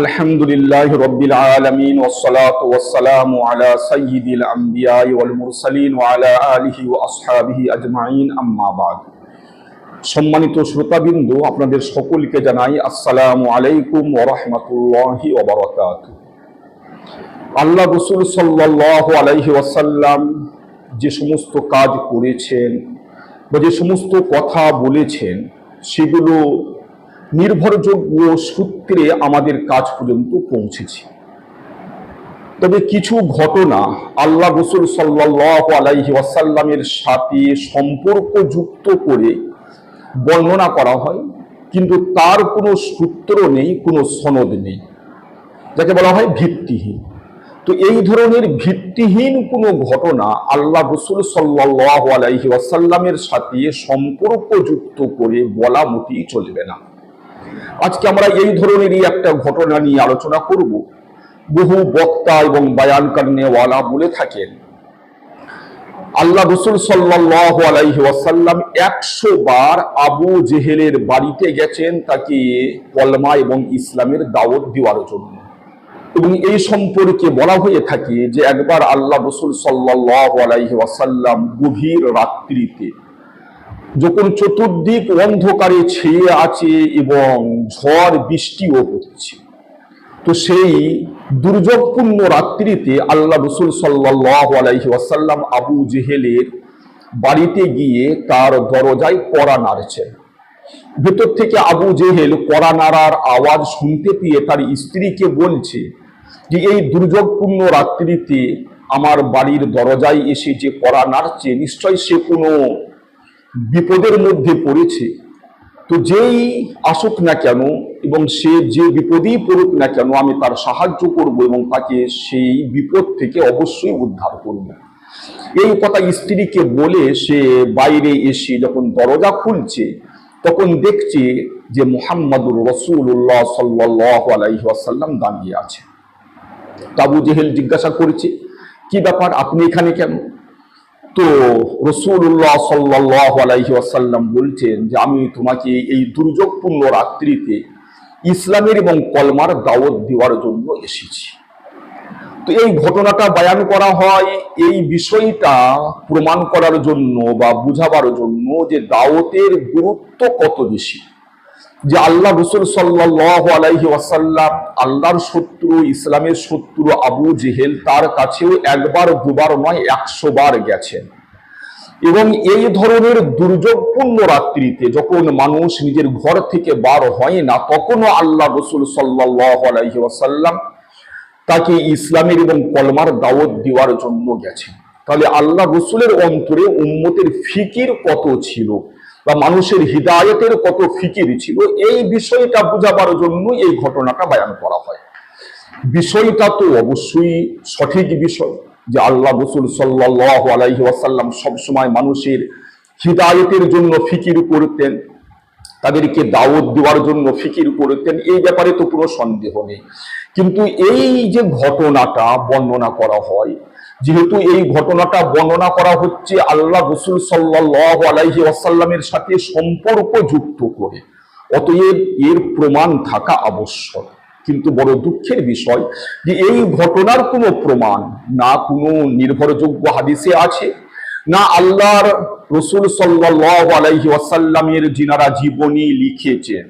আলহামদুলিল্লাহ রব্বিল আলমিন ওসলাত ওসালাম আলা সঈদুল আম্বিয়াই ওয়াল মুরসালিন ওয়ালা আলিহি ও আসহাবিহি আজমাইন আম্মাবাদ সম্মানিত শ্রোতাবিন্দু, আপনাদের সকলকে জানাই আসসালামু আলাইকুম ওরহমতুল্লাহি ওবরকাত আল্লাহ রসুল সাল্লাহ আলাইহি ওয়াসাল্লাম যে সমস্ত কাজ করেছেন বা যে সমস্ত কথা বলেছেন, সেগুলো নির্ভরযোগ্য সূত্রে আমাদের কাজ পর্যন্ত পৌঁছেছে। তবে কিছু ঘটনা আল্লাহ রসুল সাল্লাহ আলাইহি ওয়াসাল্লামের সাথে সম্পর্কযুক্ত করে বর্ণনা করা হয়, কিন্তু তার কোনো সূত্র নেই, কোনো সনদ নেই। যাকে বলা হয় ভিত্তিহীন। তো এই ধরনের ভিত্তিহীন কোনো ঘটনা আল্লাহ রসুল সাল্লাহ আলাইহি ওয়াসাল্লামের সাথে সম্পর্কযুক্ত করে বলা মোটেই চলবে না। আজকে আমরা এই ধরনেরই একটা ঘটনা নিয়ে আলোচনা করব। বহু বক্তা এবং বায়ানকার বলে থাকেন। আল্লাহ রসুল সাল্লাহ আলাইহি ওয়াসাল্লাম একশো বার আবু জেহেলের বাড়িতে গেছেন তাকে কলমা এবং ইসলামের দাওয়াত দেওয়ার জন্য। এবং এই সম্পর্কে বলা হয়ে থাকে যে একবার আল্লাহ রসুল সাল্লাহ আলাইহি ওয়াসাল্লাম গভীর রাত্রিতে যখন চতুর্দিক অন্ধকারে ছেয়ে আছে এবং ঝড়, বৃষ্টিও হচ্ছে। তো সেই দুর্যোগপূর্ণ রাত্রিতে আল্লাহ রসুল সাল্লাহ আলাইহি আবু জেহেলের বাড়িতে গিয়ে তার দরজায় কড়া নাড়ছেন ভেতর থেকে আবু জেহেল কড়া নাড়ার আওয়াজ শুনতে পেয়ে তার স্ত্রীকে বলছে যে, এই দুর্যোগপূর্ণ রাত্রিতে আমার বাড়ির দরজায় এসে যে কড়া নাড়ছে, নিশ্চয় সে কোনো বিপদের মধ্যে পড়েছে। তো যেই আসুক না কেন এবং সে যে বিপদেই পড়ুক না কেন আমি তার সাহায্য করব এবং তাকে সেই বিপদ থেকে অবশ্যই উদ্ধার করব। এই কথা স্ত্রীকে বলে সে বাইরে এসে যখন দরজা খুলছে, তখন দেখছে যে মোহাম্মদুর রসুল্লাহ সাল্লাহ আলাইসাল্লাম দাঁড়িয়ে আছে। তাবু জেহেল জিজ্ঞাসা করেছে, কি ব্যাপার? আপনি এখানে কেন? তো রসুল্লাহ সাল্লাহ আলাইহি আসাল্লাম বলছেন যে আমি তোমাকে এই দুর্যোগপূর্ণ রাত্রিতে ইসলামের এবং কলমার দাওয়াত দেওয়ার জন্য এসেছি। তো এই ঘটনাটা বয়ান করা হয়, এই বিষয়টা প্রমাণ করার জন্য বা বুঝাবার জন্য যে দাওয়াতের গুরুত্ব কত বেশি। যে আল্লাহ রসুল সাল্লাহ আলাইহি ওয়াসাল্লাম আল্লাহর শত্রু, ইসলামের শত্রু আবু জেহেল, তার কাছেও একবার দুবার নয়, একশো বার গেছেন। এবং এই ধরনের দুর্যোগপূর্ণ রাত্রিতে যখন মানুষ নিজের ঘর থেকে বার হয় না, তখনও আল্লাহ রসুল সাল্লাহ আলাইহি ওয়াসাল্লাম তাকে ইসলামের এবং কলমার দাওয়াত দেওয়ার জন্য গেছেন। তাহলে আল্লাহ রসুলের অন্তরে উম্মতের ফিকির কত ছিল? বা মানুষের হৃদায়তের কত ফিকির ছিল, এই বিষয়টা বুঝাবার জন্য এই ঘটনাটা বায়ান করা হয়। বিষয়টা তো অবশ্যই সঠিক বিষয় যে আল্লাহ রসুল সাল্লাহ আলাইহি ওয়াসাল্লাম সবসময় মানুষের হৃদায়তের জন্য ফিকির করতেন, তাদেরকে দাওয়াত দেওয়ার জন্য ফিকির করতেন, এই ব্যাপারে তো কোনো সন্দেহ নেই। কিন্তু এই যে ঘটনাটা বর্ণনা করা হয় যেহেতু এই ঘটনাটা বর্ণনা করা হচ্ছে আল্লাহ রসুল সাল্লাহ আলাইহি আসাল্লামের সাথে সম্পর্ক যুক্ত করে। অতএব এর প্রমাণ থাকা আবশ্যক। কিন্তু বড় দুঃখের বিষয় যে এই ঘটনার কোনো প্রমাণ না কোনো নির্ভরযোগ্য হাদিসে আছে, না আল্লাহর রসুল সাল্লাহ আলাইহি ওয়াসাল্লামের যিনারা জীবনী লিখেছেন,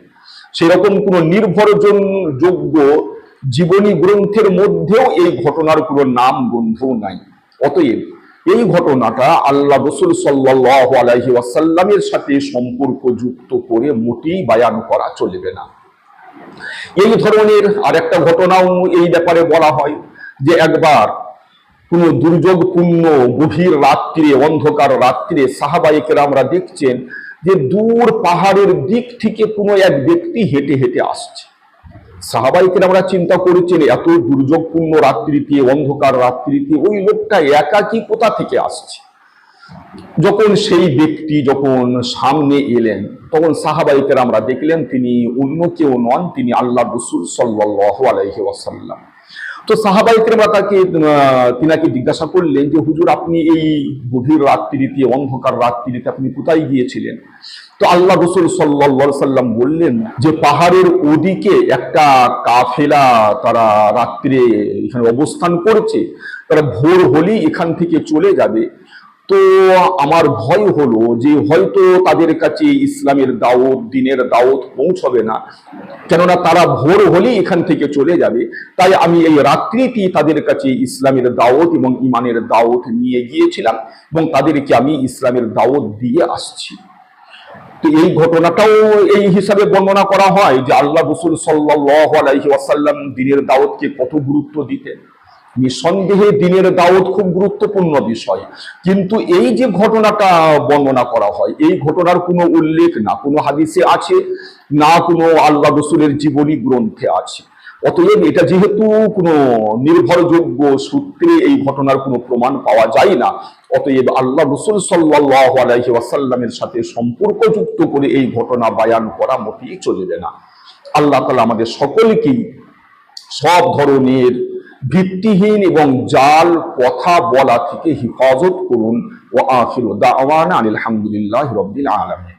সেরকম কোনো নির্ভরযোগ্য জীবনী গ্রন্থের মধ্যেও এই ঘটনার কোনো নাম বন্ধু নাই। অতএব এই ঘটনাটা আল্লাহ রসুল সাল্লাহ আলাইহি ওয়াসাল্লামের সাথে সম্পর্ক যুক্ত করে মোটেই বায়ান করা চলবে না। এই ধরনের আরেকটা ঘটনাও এই ব্যাপারে বলা হয় যে একবার কোন দুর্যোগপূর্ণ গভীর রাত্রে, অন্ধকার রাত্রে সাহাবাইকেরা আমরা দেখছেন যে দূর পাহাড়ের দিক থেকে কোনো এক ব্যক্তি হেঁটে হেঁটে আসছে। সাহাবাইকে আমরা চিন্তা করেছেন, এত দুর্যোগপূর্ণ রাত্রিতে, অন্ধকার রাত্রিতে ওই লোকটা একাকি কোথা থেকে আসছে? যখন সেই ব্যক্তি যখন সামনে এলেন, তখন সাহাবাইকের আমরা দেখলেন তিনি অন্য কেউ নন, তিনি আল্লাহ রসুল সাল্লাহ ওয়াসাল্লাম। তো সাহাবাইকের তাকে তিনাকে জিজ্ঞাসা করলেন যে, হুজুর, আপনি এই গভীর রাত্রিতে, অন্ধকার রাত্রিতে আপনি কোথায় গিয়েছিলেন? তো আল্লাহ রসুল সাল্লা সাল্লাম বললেন যে, পাহাড়ের ওদিকে একটা কাফেলা তারা রাত্রে এখানে অবস্থান করছে। তারা ভোর হলেই এখান থেকে চলে যাবে। তো আমার ভয় হলো যে হয়তো তাদের কাছে ইসলামের দাওত দিনের দাওত পৌঁছবে না। কেননা তারা ভোর হলেই এখান থেকে চলে যাবে। তাই আমি এই রাত্রিটি তাদের কাছে ইসলামের দাওত এবং ইমানের দাওত নিয়ে গিয়েছিলাম এবং তাদেরকে আমি ইসলামের দাওত দিয়ে আসছি। তো এই ঘটনাটাও এই হিসাবে বর্ণনা করা হয় যে আল্লাহ রসুল সাল্লাহ আলাইহি ওয়াসাল্লাম দিনের দাওয়াতকে কত গুরুত্ব দিতেন। নিঃসন্দেহে দিনের দাওয়াত খুব গুরুত্বপূর্ণ বিষয়। কিন্তু এই যে ঘটনাটা বর্ণনা করা হয়, এই ঘটনার কোনো উল্লেখ না, কোনো হাদিসে আছে, না কোনো আল্লাহ রসুলের জীবনী গ্রন্থে আছে। অতএব এটা যেহেতু কোনো নির্ভরযোগ্য সূত্রে এই ঘটনার কোনো প্রমাণ পাওয়া যায় না, অতএব আল্লাহ রসুল সাল্লাহ আলাইহি ওয়াসাল্লামের সাথে সম্পর্কযুক্ত করে এই ঘটনা বায়ান করা মোটেই চলবে না। আল্লাহ তালা আমাদের সকলকেই সব ধরনের ভিত্তিহীন এবং জাল কথা বলা থেকে হিফাজত করুন। ও আখির দাওয়ান আলহামদুলিল্লাহ রব্বিল আলমী